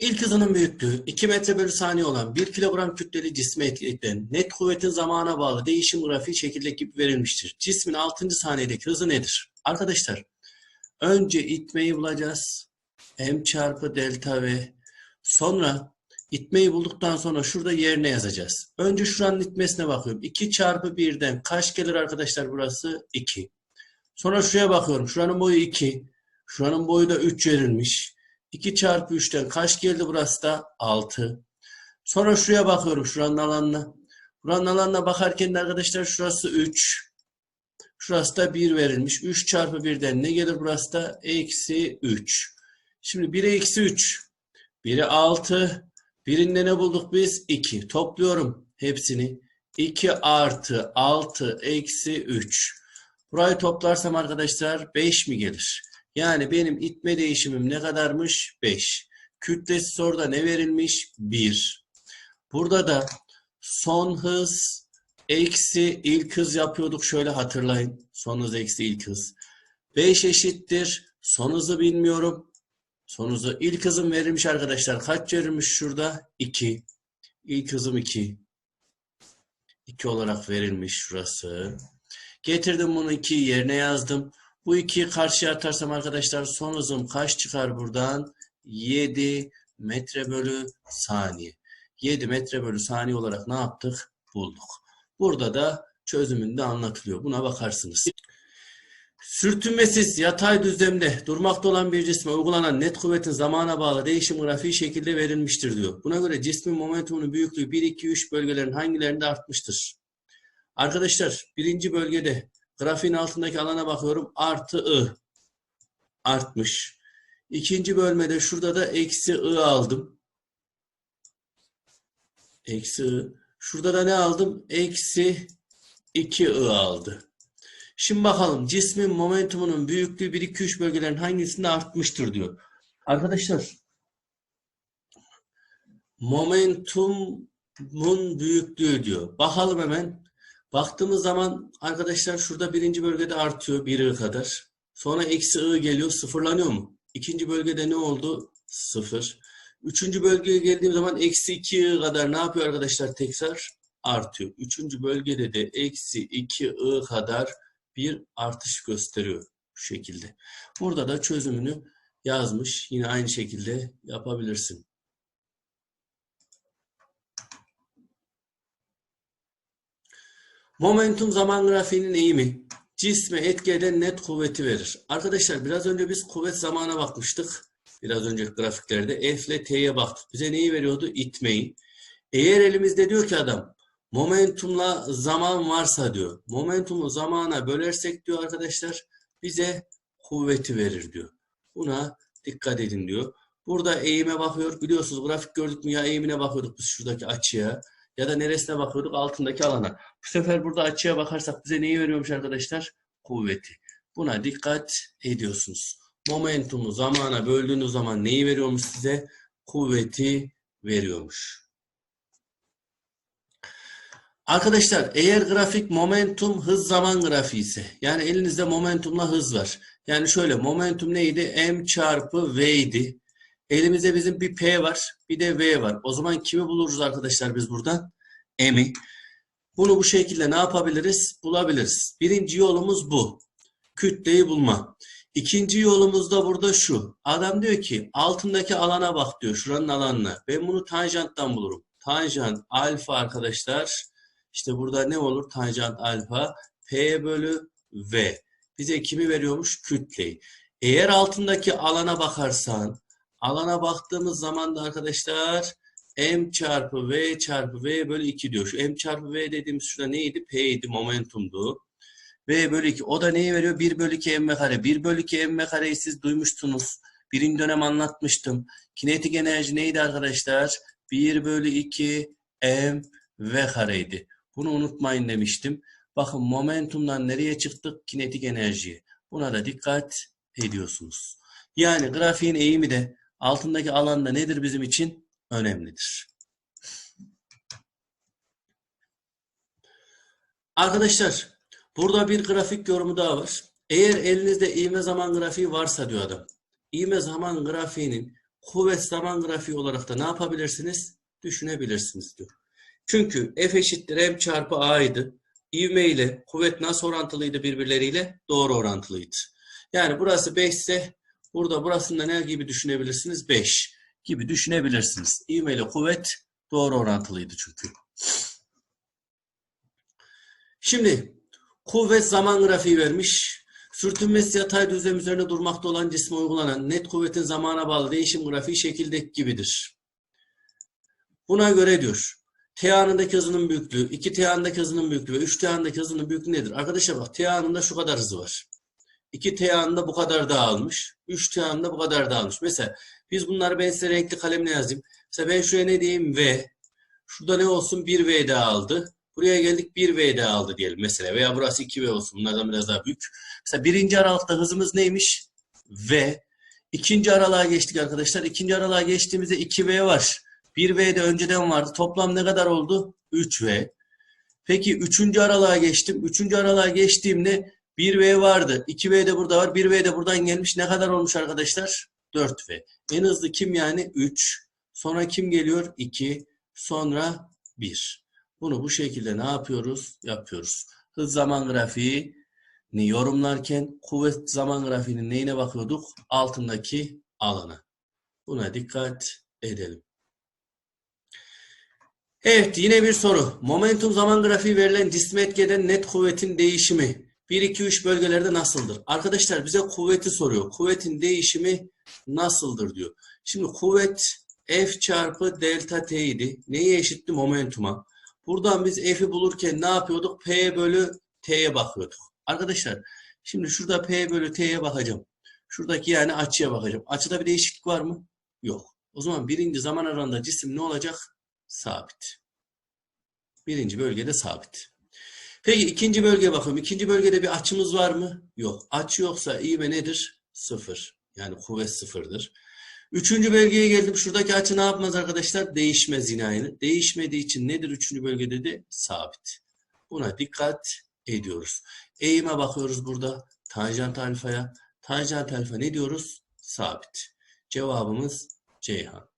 İlk hızının büyüklüğü 2 metre bölü saniye olan 1 kilogram kütleli cisme etkilenen net kuvvetin zamana bağlı değişim grafiği şekilde gibi verilmiştir. Cismin 6. saniyedeki hızı nedir? Arkadaşlar önce itmeyi bulacağız. M çarpı delta V. Sonra itmeyi bulduktan sonra şurada yerine yazacağız. Önce şuranın itmesine bakıyorum. 2 çarpı 1'den kaç gelir arkadaşlar burası? 2. Sonra şuraya bakıyorum. Şuranın boyu 2. Şuranın boyu da 3 verilmiş. 2 çarpı 3'ten kaç geldi burası da? 6. Sonra şuraya bakıyorum şuranın alanına. Buranın alanına bakarken arkadaşlar şurası 3. Şurası da 1 verilmiş. 3 çarpı 1'den ne gelir burası da? Eksi 3. Şimdi 1'e eksi 3. 1'e 6. Birinde ne bulduk biz? 2. Topluyorum hepsini. 2 artı 6 eksi 3. Burayı toplarsam arkadaşlar 5 mi gelir? Yani benim itme değişimim ne kadarmış? 5. Kütlesi soruda ne verilmiş? 1. Burada da son hız eksi ilk hız yapıyorduk. Şöyle hatırlayın. Son hız eksi ilk hız. 5 eşittir. Son hızı bilmiyorum. Son hızı ilk hızım verilmiş arkadaşlar. Kaç verilmiş şurada? 2. İlk hızım 2. 2 olarak verilmiş şurası. Getirdim bunu 2 yerine yazdım. Bu 2'yi karşıya atarsam arkadaşlar son hızım kaç çıkar buradan? 7 metre bölü saniye. 7 metre bölü saniye olarak ne yaptık? Bulduk. Burada da çözümünde anlatılıyor. Buna bakarsınız. Sürtünmesiz yatay düzlemde durmakta olan bir cisme uygulanan net kuvvetin zamana bağlı değişim grafiği şekilde verilmiştir diyor. Buna göre cismin momentumunun büyüklüğü 1, 2, 3 bölgelerin hangilerinde artmıştır? Arkadaşlar birinci bölgede grafiğin altındaki alana bakıyorum. Artı I artmış. İkinci bölmede şurada da eksi I aldım. Eksi I. Şurada da ne aldım? Eksi 2 I aldı. Şimdi bakalım cismin momentumunun büyüklüğü 1, 2, 3 bölgelerin hangisinde artmıştır diyor. Arkadaşlar momentumun büyüklüğü diyor. Bakalım hemen. Baktığımız zaman arkadaşlar şurada birinci bölgede artıyor 1 I kadar. Sonra eksi I geliyor sıfırlanıyor mu? İkinci bölgede ne oldu? Sıfır. Üçüncü bölgeye geldiğim zaman eksi 2 I kadar ne yapıyor arkadaşlar tekrar? Artıyor. Üçüncü bölgede de eksi 2 I kadar bir artış gösteriyor bu şekilde. Burada da çözümünü yazmış. Yine aynı şekilde yapabilirsin. Momentum zaman grafiğinin eğimi cisme etki eden net kuvveti verir. Arkadaşlar biraz önce biz kuvvet zamana bakmıştık. Biraz önce grafiklerde F ile T'ye baktık. Bize neyi veriyordu? İtmeyi. Eğer elimizde diyor ki adam momentumla zaman varsa diyor. Momentumu zamana bölersek diyor arkadaşlar bize kuvveti verir diyor. Buna dikkat edin diyor. Burada eğime bakıyor. Biliyorsunuz grafik gördük mü ya eğimine bakıyorduk biz şuradaki açıya. Ya da neresine bakıyorduk? Altındaki alana. Bu sefer burada açıya bakarsak bize neyi veriyormuş arkadaşlar? Kuvveti. Buna dikkat ediyorsunuz. Momentumu zamana böldüğünüz zaman neyi veriyormuş size? Kuvveti veriyormuş. Arkadaşlar eğer grafik momentum hız zaman grafiği ise yani elinizde momentumla hız var. Yani şöyle momentum neydi? M çarpı V idi. Elimizde bizim bir P var bir de V var. O zaman kimi buluruz arkadaşlar biz buradan? M'i. Bunu bu şekilde ne yapabiliriz? Bulabiliriz. Birinci yolumuz bu. Kütleyi bulma. İkinci yolumuz da burada şu. Adam diyor ki altındaki alana bak diyor. Şuranın alanına. Ben bunu tanjanttan bulurum. Tanjant alfa arkadaşlar. İşte burada ne olur? Tanjant alfa P bölü V. Bize kimi veriyormuş? Kütleyi. Eğer altındaki alana bakarsan alana baktığımız zaman da arkadaşlar M çarpı V çarpı V bölü 2 diyor. Şu M çarpı V dediğimiz şurada neydi? P'ydi, momentumdu. V bölü 2. O da neyi veriyor? 1 bölü 2 M kare. 1 bölü 2 M kareyi siz duymuştunuz. Birinci dönem anlatmıştım. Kinetik enerji neydi arkadaşlar? 1 bölü 2 M V kareydi. Bunu unutmayın demiştim. Bakın momentumdan nereye çıktık? Kinetik enerjiye. Buna da dikkat ediyorsunuz. Yani grafiğin eğimi de altındaki alanda nedir bizim için? Önemlidir. Arkadaşlar burada bir grafik yorumu daha var. Eğer elinizde ivme zaman grafiği varsa diyor adam. İvme zaman grafiğinin kuvvet zaman grafiği olarak da ne yapabilirsiniz? Düşünebilirsiniz diyor. Çünkü F eşittir M çarpı A'ydı. İvme ile kuvvet nasıl orantılıydı birbirleriyle? Doğru orantılıydı. Yani burası 5 ise burada burasında ne gibi düşünebilirsiniz? 5 gibi düşünebilirsiniz. İvme ile kuvvet doğru orantılıydı çünkü. Şimdi kuvvet zaman grafiği vermiş. Sürtünmesi yatay düzlem üzerine durmakta olan cisme uygulanan net kuvvetin zamana bağlı değişim grafiği şekildeki gibidir. Buna göre diyor. T anındaki hızının büyüklüğü, 2 T anındaki hızının büyüklüğü ve 3 T anındaki hızının büyüklüğü nedir? Arkadaşlar bak T anında şu kadar hızı var. 2 T anında bu kadar dağılmış. 3 T anında bu kadar dağılmış. Mesela biz bunları ben size renkli kalemle yazayım. Mesela ben şuraya ne diyeyim? V. Şurada ne olsun? 1V dağıldı. Buraya geldik 1V dağıldı diyelim mesela. Veya burası 2V olsun. Bunlardan biraz daha büyük. Mesela birinci aralıkta hızımız neymiş? V. İkinci aralığa geçtik arkadaşlar. İkinci aralığa geçtiğimizde 2V var. 1V de önceden vardı. Toplam ne kadar oldu? 3V. Peki üçüncü aralığa geçtim. Üçüncü aralığa geçtiğimde 1V vardı. 2V de burada var. 1V de buradan gelmiş. Ne kadar olmuş arkadaşlar? 4V. En hızlı kim yani? 3. Sonra kim geliyor? 2. Sonra 1. Bunu bu şekilde ne yapıyoruz? Yapıyoruz. Hız zaman grafiği ni yorumlarken kuvvet zaman grafiğinin neyine bakıyorduk? Altındaki alana. Buna dikkat edelim. Evet yine bir soru. Momentum zaman grafiği verilen cisme net kuvvetin değişimi 1, 2, 3 bölgelerde nasıldır? Arkadaşlar bize kuvveti soruyor. Kuvvetin değişimi nasıldır diyor. Şimdi kuvvet F çarpı delta T idi. Neye eşitti? Momentuma. Buradan biz F'i bulurken ne yapıyorduk? P bölü T'ye bakıyorduk. Arkadaşlar şimdi şurada P bölü T'ye bakacağım. Şuradaki yani açıya bakacağım. Açıda bir değişiklik var mı? Yok. O zaman birinci zaman aralığında cisim ne olacak? Sabit. Birinci bölgede sabit. Peki ikinci bölgeye bakalım. İkinci bölgede bir açımız var mı? Yok. Açı yoksa ivme nedir? Sıfır. Yani kuvvet sıfırdır. Üçüncü bölgeye geldim. Şuradaki açı ne yapmaz arkadaşlar? Değişmez yine aynı. Değişmediği için nedir üçüncü bölgede de? Sabit. Buna dikkat ediyoruz. Eğime bakıyoruz burada. Tanjant alfaya. Tanjant alfa ne diyoruz? Sabit. Cevabımız Ceyhan.